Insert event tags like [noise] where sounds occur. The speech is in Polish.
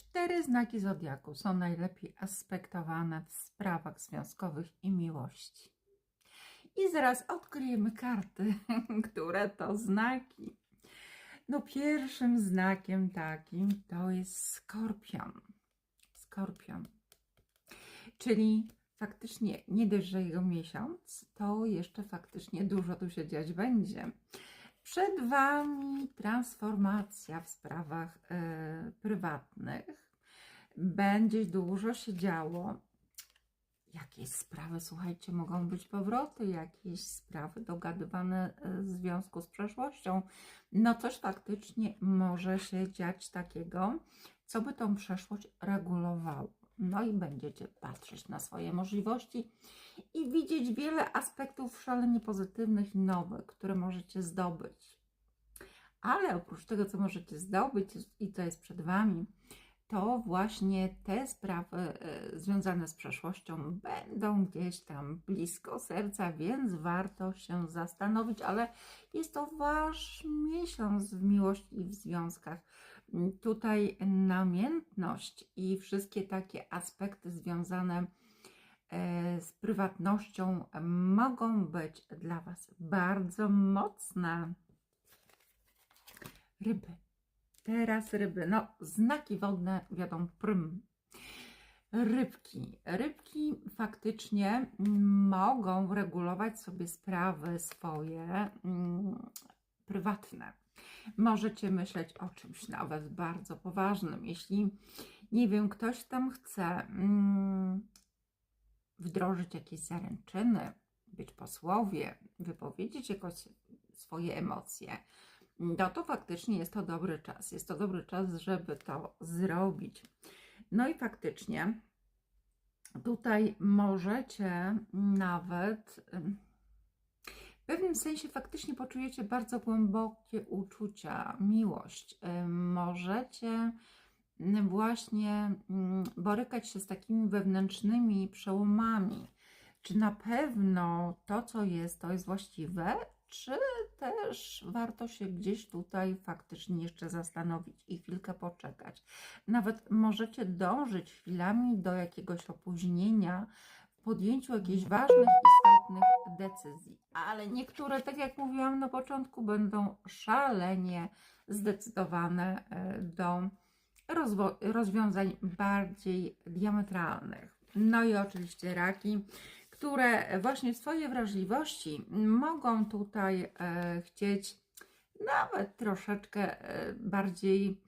Cztery znaki zodiaku są najlepiej aspektowane w sprawach związkowych i miłości. I zaraz odkryjemy karty, [laughs] które to znaki. No, pierwszym znakiem takim to jest skorpion. Skorpion. Czyli faktycznie nie dość, że jego miesiąc, to jeszcze faktycznie dużo tu się dziać będzie. Przed Wami transformacja w sprawach e, prywatnych. Będzie dużo się działo. Jakieś sprawy, słuchajcie, mogą być powroty, jakieś sprawy dogadywane e, w związku z przeszłością. No coś faktycznie może się dziać takiego, co by tą przeszłość regulowało. No i będziecie patrzeć na swoje możliwości i widzieć wiele aspektów szalenie pozytywnych i nowych, które możecie zdobyć. Ale oprócz tego, co możecie zdobyć i co jest przed Wami, to właśnie te sprawy e, związane z przeszłością będą gdzieś tam blisko serca, więc warto się zastanowić, ale jest to Wasz miesiąc w miłości i w związkach. Tutaj namiętność i wszystkie takie aspekty związane e, z prywatnością mogą być dla Was bardzo mocne. Ryby. Teraz ryby. No, znaki wodne wiadomo prym. Rybki. Rybki faktycznie mogą regulować sobie sprawy swoje mm, prywatne. Możecie myśleć o czymś nawet bardzo poważnym. Jeśli, nie wiem, ktoś tam chce mm, wdrożyć jakieś zaręczyny, być posłowie, wypowiedzieć jakoś swoje emocje, no to faktycznie jest to dobry czas. Jest to dobry czas, żeby to zrobić. No i faktycznie tutaj możecie nawet w pewnym sensie faktycznie poczujecie bardzo głębokie uczucia, miłość. Możecie właśnie ym, borykać się z takimi wewnętrznymi przełomami. Czy na pewno to, co jest, to jest właściwe, czy też warto się gdzieś tutaj faktycznie jeszcze zastanowić i chwilkę poczekać. Nawet możecie dążyć chwilami do jakiegoś opóźnienia w podjęciu jakichś ważnych, istotnych decyzji. Ale niektóre, tak jak mówiłam na początku, będą szalenie zdecydowane e, do rozwiązań bardziej diametralnych. No i oczywiście raki które właśnie w swojej wrażliwości mogą tutaj e, chcieć nawet troszeczkę e, bardziej